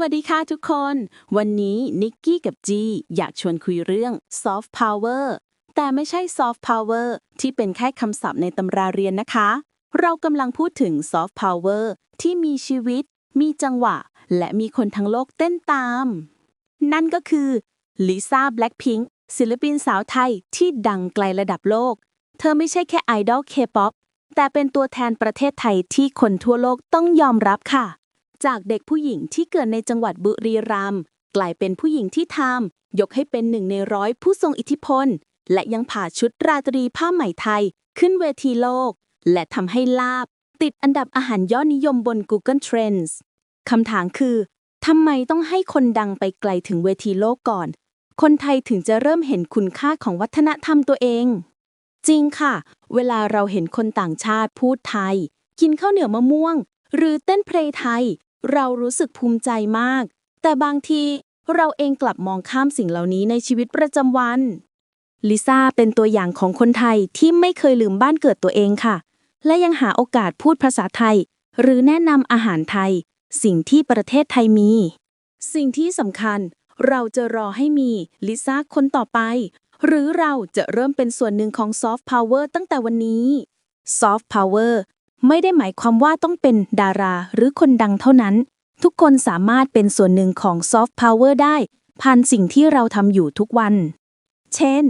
วัสดีค่ะทุกคน วันนี้นิกกี้กับจีอยากชวนคุยเรื่อง soft power แต่ไม่ใช่ soft power ที่เป็นแค่คำศัพท์ในตำราเรียนนะคะ เรากำลังพูดถึง soft power ที่มีชีวิต มีจังหวะ และมีคนทั้งโลกเต้นตาม นั่นก็คือลิซ่าแบล็ k พิงค์ศิลปินสาวไทยที่ดังไกลระดับโลก เธอไม่ใช่แค่ไอดอลเคป๊อปแต่เป็นตัวแทนประเทศไทยที่คนทั่วโลกต้องยอมรับค่ะ จากเด็กผู้หญิงที่เกิดในจังหวัดบุรีรัมย์กลายเป็นผู้หญิงที่ทำยกให้เป็นหนึ่งในร้อยผู้ทรงอิทธิพล และยังผ่าชุดราตรีผ้าไหมไทย ขึ้นเวทีโลก และทำให้ลาบ ติดอันดับอาหารยอดนิยมบน Google Trends คำถามคือทำไมต้องให้คนดังไปไกลถึงเวทีโลกก่อน คนไทยถึงจะเริ่มเห็นคุณค่าของวัฒนธรรมตัวเอง จริงค่ะ เวลาเราเห็นคนต่างชาติพูดไทย กินข้าวเหนียวมะม่วง หรือเต้นเพลงไทย เรารู้สึกภูมิใจมาก แต่บางทีเราเองกลับมองข้ามสิ่งเหล่านี้ในชีวิตประจำวัน ลิซ่าเป็นตัวอย่างของคนไทยที่ไม่เคยลืมบ้านเกิดตัวเองค่ะ และยังหาโอกาสพูดภาษาไทย หรือแนะนำอาหารไทย สิ่งที่ประเทศไทยมี สิ่งที่สำคัญ เราจะรอให้มีลิซ่าคนต่อไป หรือเราจะเริ่มเป็นส่วนหนึ่งของซอฟต์พาวเวอร์ตั้งแต่วันนี้ซอฟต์พาวเวอร์ ไม่ได้หมายความว่าต้องเป็นดาราหรือคนดังเท่านั้น ทุกคนสามารถเป็นส่วนหนึ่งของซอฟต์พาวเวอร์ได้ ผ่านสิ่งที่เราทำอยู่ทุกวัน เช่น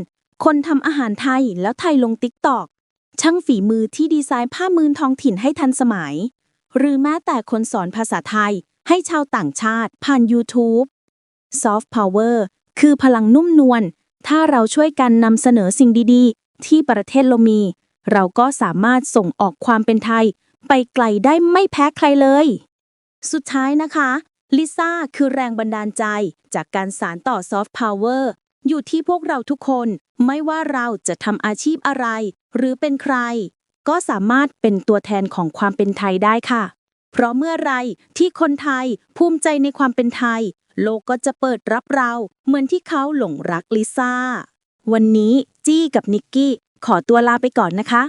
คนทำอาหารไทยแล้วไทยลงติ๊กตอกช่างฝีมือที่ดีไซน์ผ้ามือท้องถิ่นให้ทันสมัย หรือแม้แต่คนสอนภาษาไทยให้ชาวต่างชาติผ่าน YouTube Soft Power คือพลังนุ่มนวล ถ้าเราช่วยกันนำเสนอสิ่งดีๆ ที่ประเทศเรามี เราก็สามารถส่งออกความเป็นไทย ไปไกลได้ไม่แพ้ใครเลย สุดท้ายนะคะลิซ่าคือแรงบันดาลใจจากการสารต่อ Soft Power อยู่ที่พวกเราทุกคน ไม่ว่าเราจะทำอาชีพอะไร หรือเป็นใคร ก็สามารถเป็นตัวแทนของความเป็นไทยได้ค่ะ เพราะเมื่อไรที่คนไทยภูมิใจในความเป็นไทย โลกก็จะเปิดรับเรา เหมือนที่เขาหลงรักลิซ่า วันนี้จี้กับนิกกี้ ขอตัวลาไปก่อนนะคะ